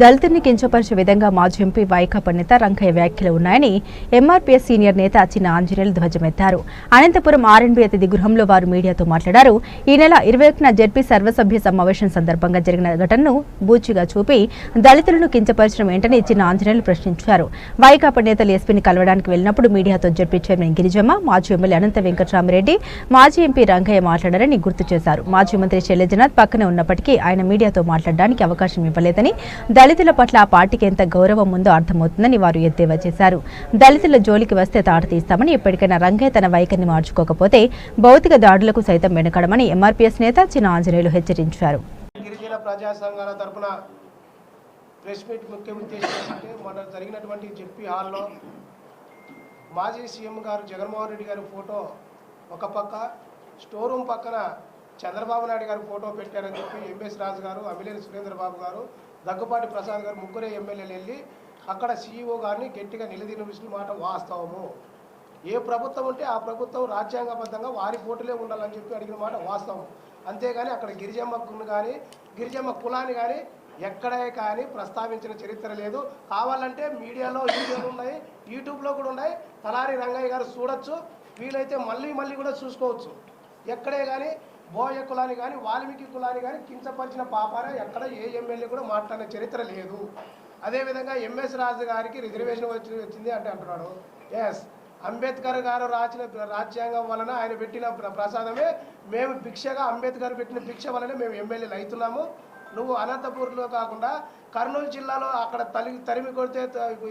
దళితుల్ని కించపరిచే విధంగా మాజీ ఎంపీ వైకాపా నేత రంకయ్య వ్యాఖ్యలు ఉన్నాయని ఎంఆర్పీఎస్ సీనియర్ నేత చిన్న ఆంజనేయులు ధ్వజమెత్తారు. అనంతపురం ఆర్ఎన్బీ అతిథి గృహంలో వారు మీడియాతో మాట్లాడారు. ఈ నెల ఇరవై ఒకటిన జడ్పీ సర్వసభ్య సమావేశం సందర్భంగా జరిగిన ఘటనను బూచిగా చూపి దళితులను కించపరచడం ఏంటని చిన్న ఆంజనేయులు ప్రశ్నించారు. వైకాపా నేతలు ఎస్పీని కలవడానికి వెళ్ళినప్పుడు మీడియాతో జడ్పీ చైర్మన్ గిరిజమ్మ మాజీ ఎమ్మెల్యే అనంత వెంకటరామరెడ్డి మాజీ ఎంపీ రంగయ్య మాట్లాడారని గుర్తు చేశారు. మాజీ మంత్రి శైలజనాథ్ పక్కనే ఉన్నప్పటికీ ఆయన మీడియాతో మాట్లాడడానికి అవకాశం ఇవ్వలేదని దళితుల పట్ల ఆ పార్టీకి ఎంత గౌరవం ఉందో అర్థమవుతుందని వారు ఎద్దేవా చేశారు. దళితుల జోలికి వస్తే తాట తీస్తామని ఎప్పటికైనా రంగయ్య తన వైఖరిని మార్చుకోకపోతే భౌతిక దాడులకు సైతం వెనకడమని ఎంఆర్పీఎస్ నేత చిన్న ఆంజనేయులు హెచ్చరించారు. గిరిజన ప్రజా సంఘాల తరపున ప్రెస్ మీట్ ముఖ్య ఉద్దేశం మొన్న జరిగినటువంటి జెడ్పీ హాల్లో మాజీ సీఎం గారు జగన్మోహన్ రెడ్డి గారి ఫోటో ఒక పక్క స్టోర్ రూమ్ పక్కన చంద్రబాబు నాయుడు గారి ఫోటో పెట్టారని చెప్పి ఎంఎస్ రాజు గారు అమిలేని సురేంద్రబాబు గారు దగ్గుపాటి ప్రసాద్ గారు ముగ్గురే ఎమ్మెల్యేలు వెళ్ళి అక్కడ సీఈఓ గారిని గట్టిగా నిలదీసిన మాట వాస్తవము. ఏ ప్రభుత్వం ఉంటే ఆ ప్రభుత్వం రాజ్యాంగబద్ధంగా వారి పోటీలే ఉండాలని చెప్పి అడిగిన మాట వాస్తవం అంతేగాని అక్కడ గిరిజమ్మకును కానీ గిరిజమ్మ కులాన్ని కానీ ఎక్కడే కానీ ప్రస్తావించిన చరిత్ర లేదు. కావాలంటే మీడియాలో వీడియోలు ఉన్నాయి యూట్యూబ్లో కూడా ఉన్నాయి. తలారి రంగయ్య గారు చూడొచ్చు. వీలైతే మళ్ళీ మళ్ళీ కూడా చూసుకోవచ్చు. ఎక్కడే కానీ బోయ కులాన్ని కానీ వాల్మీకి కులాన్ని కానీ కించపరిచిన పాపాన ఎక్కడ ఏ ఎమ్మెల్యే కూడా మాట్లాడిన చరిత్ర లేదు. అదేవిధంగా ఎంఎస్ రాజు గారికి రిజర్వేషన్ వచ్చి వచ్చింది అంటే అంటున్నాడు. ఎస్ అంబేద్కర్ గారు రాసిన రాజ్యాంగం వలన ఆయన పెట్టిన ప్ర- ప్రసాదమే. మేము భిక్షగా అంబేద్కర్ పెట్టిన భిక్ష వలన మేము ఎమ్మెల్యేలు అవుతున్నాము. నువ్వు అనంతపూర్లో కాకుండా కర్నూలు జిల్లాలో అక్కడ తలి తరిమి కొడితే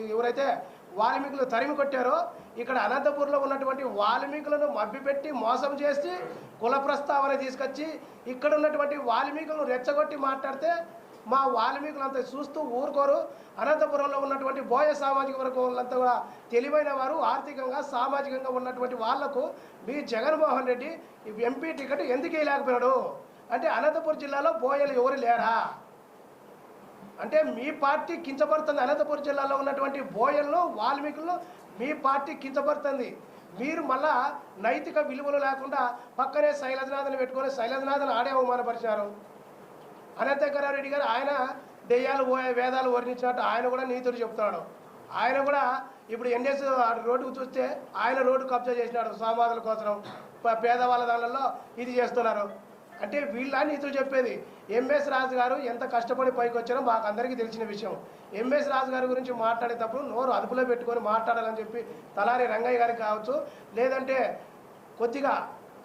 ఎవరైతే వాల్మీకులు తరిమి కొట్టారో ఇక్కడ అనంతపూర్లో ఉన్నటువంటి వాల్మీకులను మభ్యపెట్టి మోసం చేసి కుల ప్రస్తావన తీసుకొచ్చి ఇక్కడ ఉన్నటువంటి వాల్మీకులను రెచ్చగొట్టి మాట్లాడితే మా వాల్మీకులు అంతా చూస్తూ ఊరుకోరు. అనంతపురంలో ఉన్నటువంటి బోయ సామాజిక వర్గం వాళ్ళంతా కూడా తెలివైన వారు ఆర్థికంగా సామాజికంగా ఉన్నటువంటి వాళ్ళకు మీ జగన్మోహన్ రెడ్డి ఎంపీ టికెట్ ఎందుకు వేయలేకపోయాడు అంటే అనంతపురం జిల్లాలో బోయలు ఎవరు లేరా? అంటే మీ పార్టీ కించబడుతుంది అనంతపురం జిల్లాలో ఉన్నటువంటి బోయలను వాల్మీకులను మీ పార్టీ కించబడుతుంది మీరు మళ్ళా నైతిక విలువలు లేకుండా పక్కనే శైలజనాథన్ పెట్టుకొని శైలజనాథన్ ఆడే అవమానపరిచినారు అనంతకరారెడ్డి గారు ఆయన దెయ్యాలు పోయే వేదాలు వర్ణించినట్టు ఆయన కూడా నీతులు చెప్తున్నాడు ఆయన కూడా ఇప్పుడు ఎన్ఎస్ రోడ్డుకు చూస్తే ఆయన రోడ్డు కబ్జా చేసినాడు సామాధుల కోసం. పేదవాళ్ళ దానిలో ఇది చేస్తున్నారు. అంటే వీళ్ళ నీతులు చెప్పేది ఎంఎస్ రాజు గారు ఎంత కష్టపడి పైకి వచ్చారో మాకు అందరికీ తెలిసిన విషయం. ఎంఎస్ రాజు గారి గురించి మాట్లాడేటప్పుడు నోరు అదుపులో పెట్టుకొని మాట్లాడాలని చెప్పి తలారి రంగయ్య గారికి కావచ్చు లేదంటే కొద్దిగా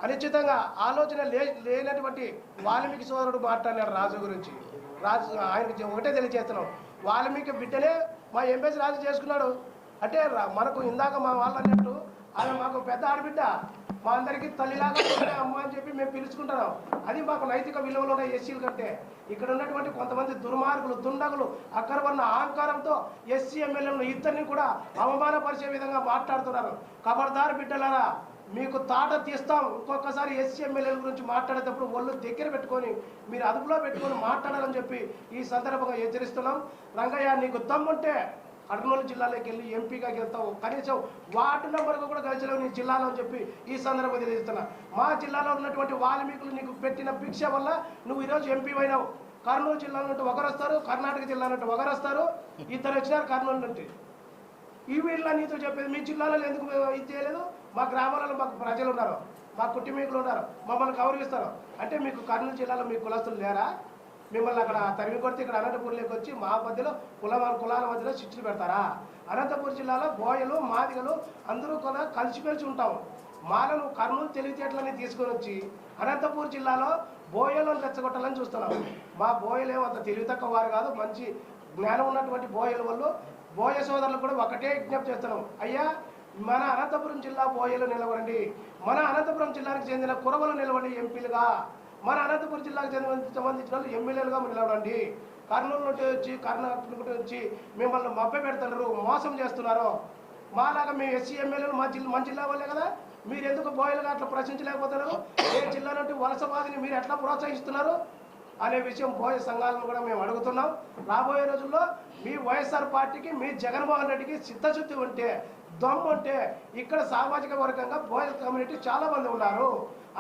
అనిశ్చితంగా ఆలోచన లే లేనటువంటి వాల్మీకి సోదరుడు మాట్లాడినాడు రాజు గురించి. రాజు ఆయనకి ఒకటే తెలియజేస్తున్నాం వాల్మీకి బిడ్డనే మా ఎంఎస్ రాజు చేసుకున్నాడు. అంటే మనకు ఇందాక మా వాళ్ళు అన్నట్టు ఆయన మాకు పెద్ద ఆడబిడ్డ. మా అందరికీ తల్లిలాగా అమ్మ అని చెప్పి మేము పిలుచుకుంటున్నాం. అది మాకు నైతిక విలువలు ఉన్నాయి ఎస్సీల కంటే. ఇక్కడ ఉన్నటువంటి కొంతమంది దుర్మార్గులు దుండగులు అక్కడ ఉన్న అహంకారంతో ఎస్సీ ఎమ్మెల్యేలను ఇద్దరిని కూడా అవమానపరిచే విధంగా మాట్లాడుతున్నారు. కబర్దారు బిడ్డలారా మీకు తాట తీస్తాం. ఇంకొకసారి ఎస్సీ ఎమ్మెల్యేల గురించి మాట్లాడేటప్పుడు ఒళ్ళు దగ్గర పెట్టుకొని మీరు అదుపులో పెట్టుకొని మాట్లాడాలని చెప్పి ఈ సందర్భంగా హెచ్చరిస్తున్నాం. రంగయ్య నీకు దమ్ముంటే కర్నూలు జిల్లాలోకి వెళ్ళి ఎంపీగా గెలుతావు కనీసం వార్డు నెంబర్కు కూడా గెలిచలేవు నీ జిల్లాలో అని చెప్పి ఈ సందర్భంగా తెలియజేస్తున్నా. మా జిల్లాలో ఉన్నటువంటి వాల్మీకులు నీకు పెట్టిన భిక్ష వల్ల నువ్వు ఈరోజు ఎంపీ అయినావు. కర్నూలు జిల్లా నుండి ఒకరు వస్తారు కర్ణాటక జిల్లా నుండి ఒకరు వస్తారు ఇద్దరు వచ్చినారు కర్నూలు నుండి. ఈ వీళ్ళ నీతో చెప్పేది మీ జిల్లాలో ఎందుకు ఇది చేయలేదు? మా గ్రామాలలో మాకు ప్రజలు ఉన్నారు మా కుటుంబీకులు ఉన్నారు మమ్మల్ని గౌరవిస్తారు. అంటే మీకు కర్నూలు జిల్లాలో మీ కులస్తులు లేరా? మిమ్మల్ని అక్కడ తరిమి కొడితే ఇక్కడ అనంతపూర్లోకి వచ్చి మా మధ్యలో కుల కులాల మధ్యలో చిచ్చులు పెడతారా? అనంతపురం జిల్లాలో బోయలు మాదిగలు అందరూ కూడా కలిసిమెలిసి ఉంటాం. మాలను కర్నూలు తెలివితేటలని తీసుకొని వచ్చి అనంతపూర్ జిల్లాలో బోయలను రెచ్చగొట్టాలని చూస్తున్నాం. మా బోయలు ఏమో అంత తెలివి తక్కువ వారు కాదు మంచి జ్ఞానం ఉన్నటువంటి బోయల వాళ్ళు. బోయ సోదరులు కూడా ఒకటే విజ్ఞప్తి చేస్తున్నాం. అయ్యా మన అనంతపురం జిల్లా బోయలు నిలబడండి మన అనంతపురం జిల్లాకు చెందిన కురవలు నిలవండి ఎంపీలుగా. మన అనంతపురం జిల్లాకు సంబంధించిన వాళ్ళు ఎమ్మెల్యేలుగా నిలవడండి. కర్నూలు నుండి వచ్చి కర్ణాటక వచ్చి మిమ్మల్ని మభ్య పెడుతున్నారు మోసం చేస్తున్నారు. మాలాగా మేము ఎస్సీ ఎమ్మెల్యేలు మా జిల్లా మన జిల్లా వాళ్ళే కదా. మీరు ఎందుకు బోయలుగా అట్లా ప్రశ్నించలేకపోతున్నారు? ఏ జిల్లా నుండి వలసవాదిని మీరు ఎట్లా ప్రోత్సహిస్తున్నారు? అనే విషయం బోయ సంఘాలను కూడా మేము అడుగుతున్నాం. రాబోయే రోజుల్లో మీ వైఎస్ఆర్ పార్టీకి మీ జగన్మోహన్ రెడ్డికి సిద్ధశుద్ధి ఉంటే దమ్ము ఉంటే ఇక్కడ సామాజిక వర్గంగా బోయల్ కమ్యూనిటీ చాలా మంది ఉన్నారు.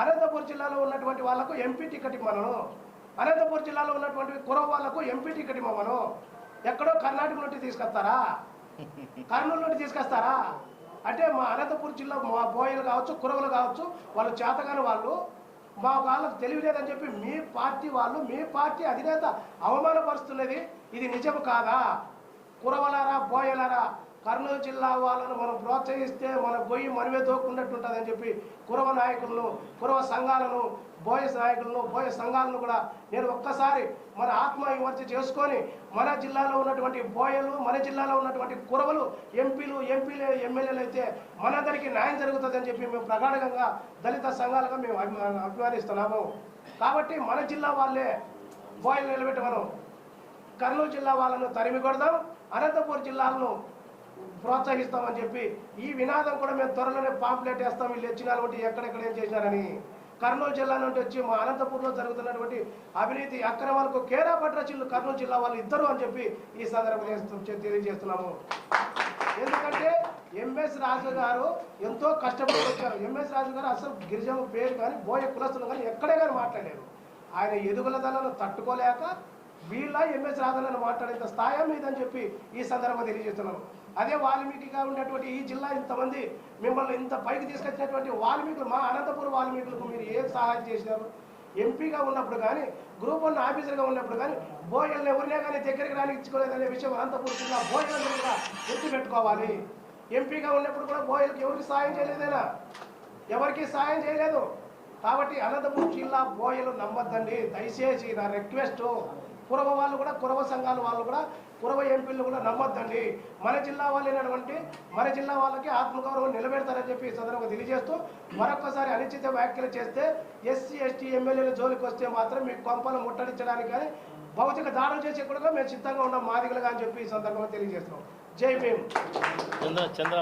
అనంతపురం జిల్లాలో ఉన్నటువంటి వాళ్ళకు ఎంపీ టికెట్ ఇవ్వను అనంతపురం జిల్లాలో ఉన్నటువంటి కురవ వాళ్ళకు ఎంపీ టికెట్ ఇవ్వమను ఎక్కడో కర్ణాటక నుండి తీసుకొస్తారా? కర్నూలు నుండి తీసుకొస్తారా? అంటే మా అనంతపురం జిల్లా మా బోయలు కావచ్చు కురవలు కావచ్చు వాళ్ళు చేతగాని వాళ్ళు. మా వాళ్ళకు తెలియలేదని చెప్పి మీ పార్టీ వాళ్ళు మీ పార్టీ అధినేత అవమానపరుస్తున్నది. ఇది నిజం కాదా? కురవలారా బోయలారా కర్నూలు జిల్లా వాళ్ళను మనం ప్రోత్సహిస్తే మన గొయ్యి మనమే దోక్కున్నట్టు ఉంటుందని చెప్పి కురవ నాయకులను కురవ సంఘాలను బోయ నాయకులను బోయ సంఘాలను కూడా నేను ఒక్కసారి మన ఆత్మ విమర్శ చేసుకొని మన జిల్లాలో ఉన్నటువంటి బోయలు మన జిల్లాలో ఉన్నటువంటి కురవలు ఎంపీలు ఎంపీలు ఎమ్మెల్యేలు అయితే మనందరికీ న్యాయం జరుగుతుందని చెప్పి మేము ప్రగాఢంగా దళిత సంఘాలుగా మేము అభిమా- అభిమానిస్తున్నాము. కాబట్టి మన జిల్లా వాళ్ళే బోయలు నిలబెట్టమను. కర్నూలు జిల్లా వాళ్ళను తరిమి కొడదాం అనంతపూర్ జిల్లాలను ప్రోత్సహిస్తామని చెప్పి ఈ వినాదం కూడా మేము త్వరలోనే పాంప్లెట్ వేస్తాం. వీళ్ళు వచ్చిన కాబట్టి ఎక్కడెక్కడ ఏం చేసినారని. కర్నూలు జిల్లా నుండి వచ్చి మా అనంతపురంలో జరుగుతున్నటువంటి అవినీతి అక్రమాలకు కేరా చిల్లు కర్నూలు జిల్లా వాళ్ళు ఇద్దరు అని చెప్పి ఈ సందర్భంగా తెలియజేస్తున్నాము. ఎందుకంటే ఎంఎస్ రాజు గారు ఎంతో కష్టపడి వచ్చారు. ఎంఎస్ రాజు గారు అసలు గిరిజన పేరు కానీ బోయ కులస్తులు కానీ ఎక్కడే కానీ మాట్లాడారు ఆయన ఎదుగులదలను తట్టుకోలేక వీళ్ళ ఎంఎస్ రాధనని మాట్లాడేంత స్థాయి మీదని చెప్పి ఈ సందర్భంగా తెలియజేస్తున్నాను. అదే వాల్మీకిగా ఉన్నటువంటి ఈ జిల్లా ఇంతమంది మిమ్మల్ని ఇంత పైకి తీసుకొచ్చినటువంటి వాల్మీకులు మా అనంతపురం వాల్మీకులకు మీరు ఏం సహాయం చేసినారు? ఎంపీగా ఉన్నప్పుడు కానీ గ్రూప్ వన్ ఆఫీసర్గా ఉన్నప్పుడు కానీ బోయల్ని ఎవరినే కానీ దగ్గరికి రానిచ్చుకోలేదనే విషయం అనంతపురం జిల్లా బోయలను కూడా గుర్తుపెట్టుకోవాలి. ఎంపీగా ఉన్నప్పుడు కూడా బోయలకు ఎవరికి సాయం చేయలేదేనా? ఎవరికి సాయం చేయలేదు. కాబట్టి అనంతపురం జిల్లా బోయలు నమ్మద్దండి. దయచేసి నా రిక్వెస్ట్ కురవ వాళ్ళు కూడా కురవ సంఘాల వాళ్ళు కూడా కురవ ఎంపీలు కూడా నమ్మొద్దండి. మన జిల్లా వాళ్ళైనటువంటి మన జిల్లా వాళ్ళకి ఆత్మగౌరవం నిలబెడతారని చెప్పి ఈ సందర్భంగా తెలియజేస్తూ మరొకసారి అనిశ్చిత వ్యాఖ్యలు చేస్తే ఎస్సీ ఎస్టీ ఎమ్మెల్యేల జోలికి వస్తే మాత్రం మీ కొంపలు ముట్టడించడానికి కానీ భౌతిక దాడులు చేసే కూడా మేము సిద్ధంగా ఉన్నాం మాదిగలుగా అని చెప్పి ఈ సందర్భంగా తెలియజేస్తున్నాం. జై భీమ్. చంద్ర చంద్ర